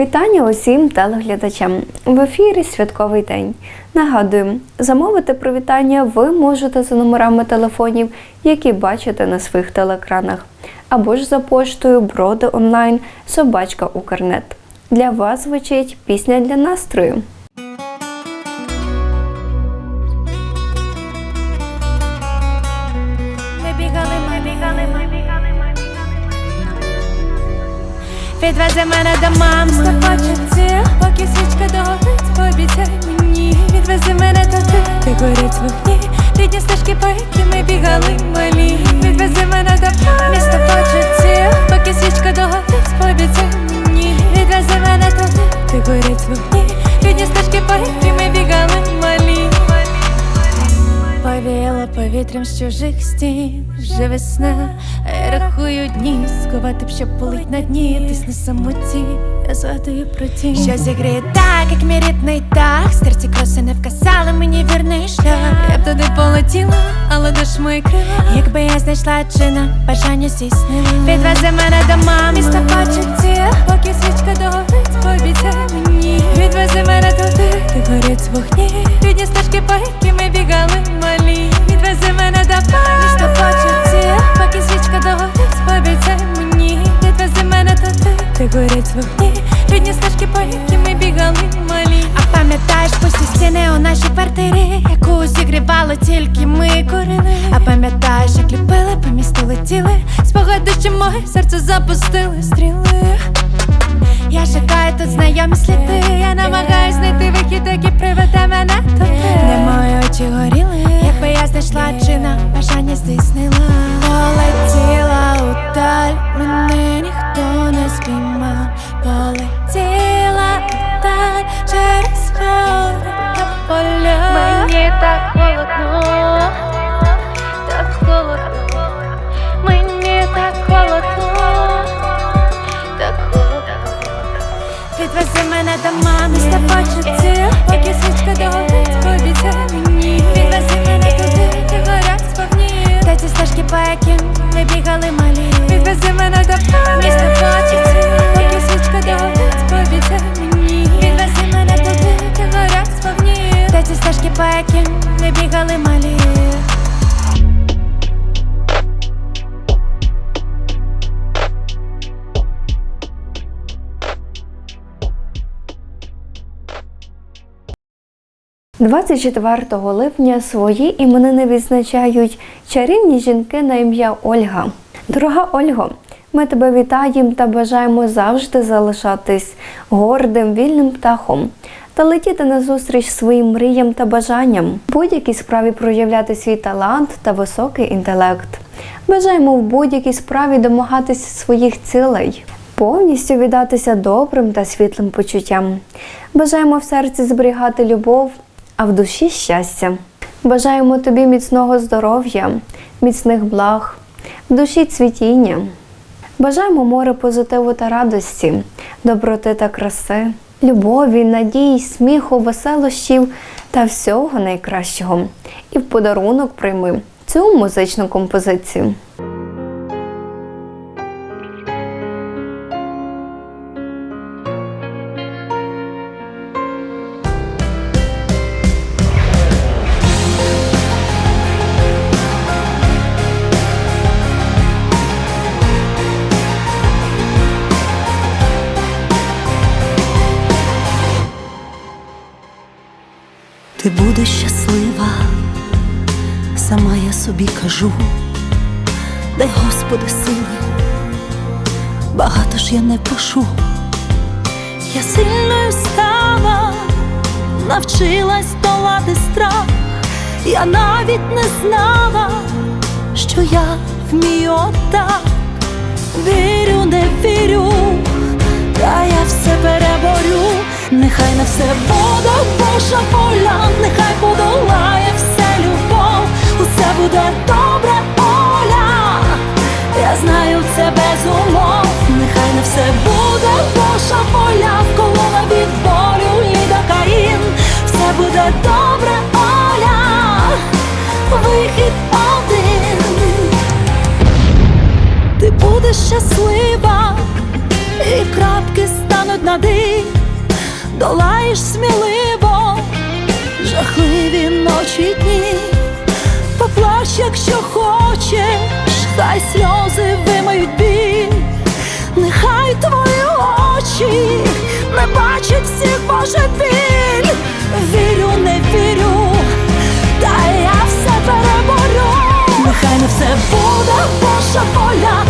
Вітання усім телеглядачам. В ефірі святковий день. Нагадую, замовити привітання ви можете за номерами телефонів, які бачите на своїх телеекранах, або ж за поштою броди онлайн собачка Укрнет. Для вас звучить пісня для настрою. Відвези мене до мами. Стопочиці, поки свічка догорить, пообіцяй мені. Відвези мене туди, де горять вогні. Рідні стежки, по які ми бігали малі. Відвези мене до мами. Місто почуттів, поки свічка догорить, пообіцяй мені. Відвези мене туди, де горять вогні. Рідні стежки, по які Повітрям з чужих стін, вже весна, я рахую дні, сховати б, щоб полить на дні, десь на самоті, я згадую про ті, що зігріє так, як мій рідний дах, серці кроси не вказали мені вірний шлях. Я б туди полетіла, але душ мої крила, якби я знайшла чина, бажання здійснила. Відвези мене до мами, місто почуттів, поки свічка догорить, пообіцяй мені. Відвези мене туди, де горять вогні, рідні стежки, по які ми бігали малі. Відвези мене до місто почуттів, поки свічка догорить, пообіцяй мені. Відвези мене туди, де горять вогні, рідні стежки, по які ми бігали малі. А пам'ятаєш пусті стіни у нашій квартирі, яку зігрівали тільки ми курили. А пам'ятаєш, як ліпили, по місту летіли, спогади, що моє серце запустили стріли. Я шукаю тут знайомі сліди, я намагаюсь знайти вихід, який приведе мене туди. Де мої очі горіли, у даль, мене ніхто не спіймав. Полетіла даль через гори та поля. Мені так холодно, так холодно, мені так холодно, так холодно. Відвези мене до мами, з почуття, поки свічка догорить, 24 липня свої іменини відзначають чарівні жінки на ім'я Ольга. Дорога Ольго, ми тебе вітаємо та бажаємо завжди залишатись гордим, вільним птахом та летіти назустріч своїм мріям та бажанням, будь-якій справі проявляти свій талант та високий інтелект. Бажаємо в будь-якій справі домагатися своїх цілей, повністю віддатися добрим та світлим почуттям. Бажаємо в серці зберігати любов, а в душі щастя. Бажаємо тобі міцного здоров'я, міцних благ, в душі цвітіння. Бажаємо море позитиву та радості, доброти та краси, любові, надій, сміху, веселощів та всього найкращого. І в подарунок прийми цю музичну композицію. Ти будеш щаслива, сама я собі кажу, дай Господи сили, багато ж я не прошу, я сильною стала, навчилась долати страх, я навіть не знала, що я вмію отак, вірю, не вірю, та я все переборю, нехай на все буде Божа воля, нехай подолає все любов, усе буде добре, Оля. Я знаю це без умов, нехай на все буде Божа воля, колона від болю, Ліда Каїн, все буде добре, Оля, вихід один. Ти будеш щаслива, і крапки стануть на нади, долаєш сміливо, жахливі ночі дні, поплач, якщо хочеш, хай сльози вимають біль, нехай твої очі не бачать всіх Боже біль. Вірю, не вірю, та я все переборю. Нехай не все буде Божа воля,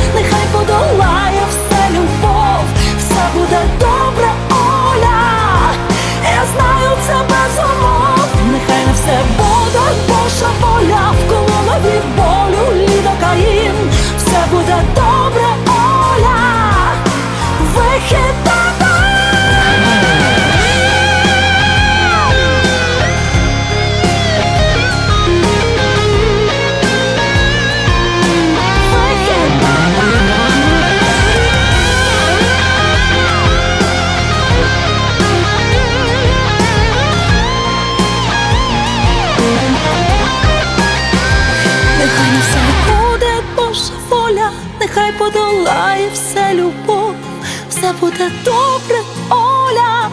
все добре, Оля.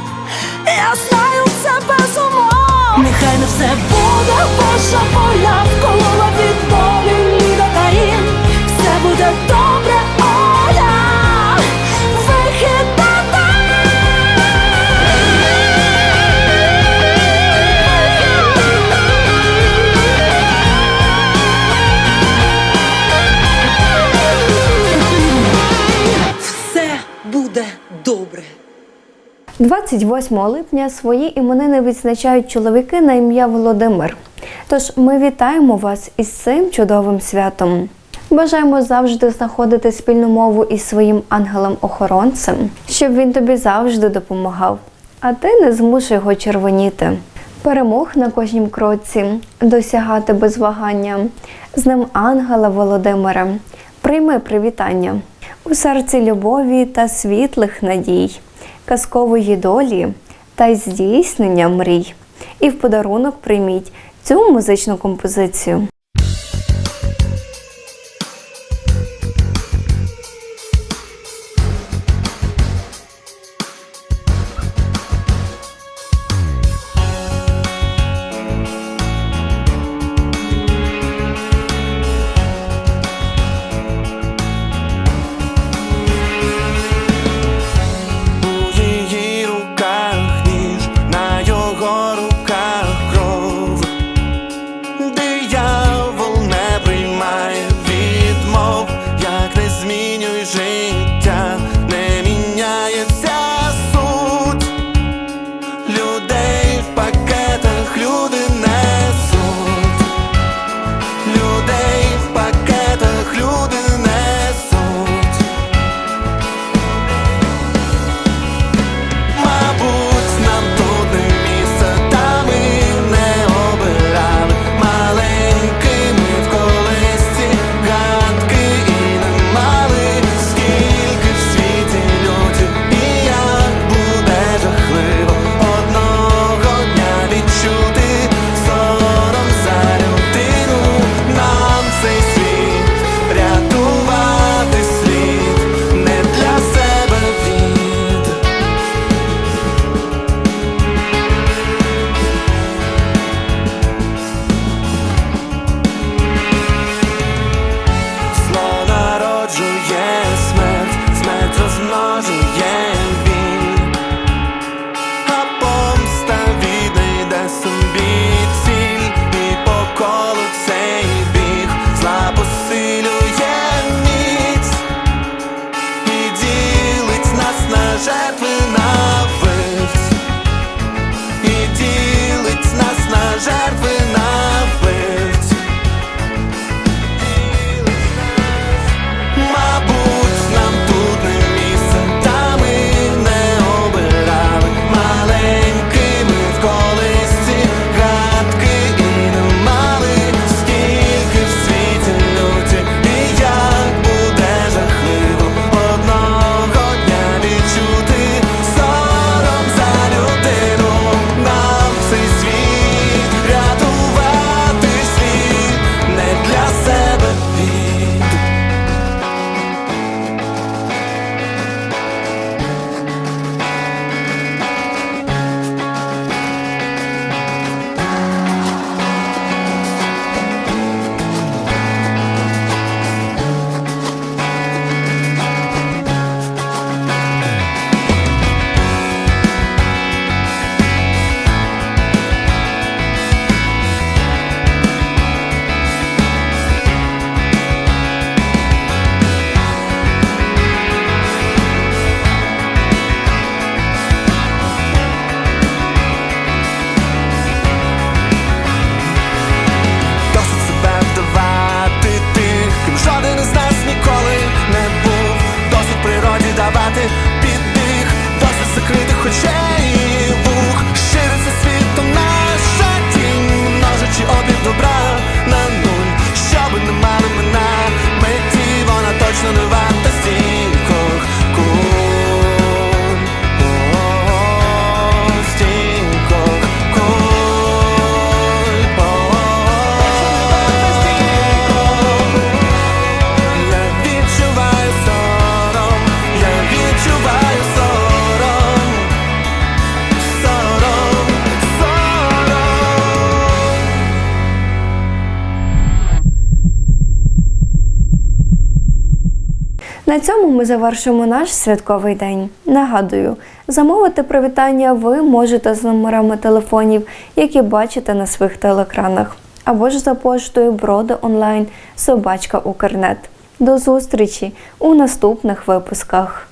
Я знаю це без. Нехай не все буде Божа 28 липня свої іменини відзначають чоловіки на ім'я Володимир. Тож ми вітаємо вас із цим чудовим святом. Бажаємо завжди знаходити спільну мову із своїм ангелом-охоронцем, щоб він тобі завжди допомагав, а ти не змушуй його червоніти. Перемог на кожнім кроці, досягати без вагання. З ним ангела Володимира. Прийми привітання у серці любові та світлих надій, казкової долі та здійснення мрій. І в подарунок прийміть цю музичну композицію. На цьому ми завершимо наш святковий день. Нагадую, замовити привітання ви можете з номерами телефонів, які бачите на своїх телекранах, або ж за поштою броди онлайн собачка Укрнет. До зустрічі у наступних випусках.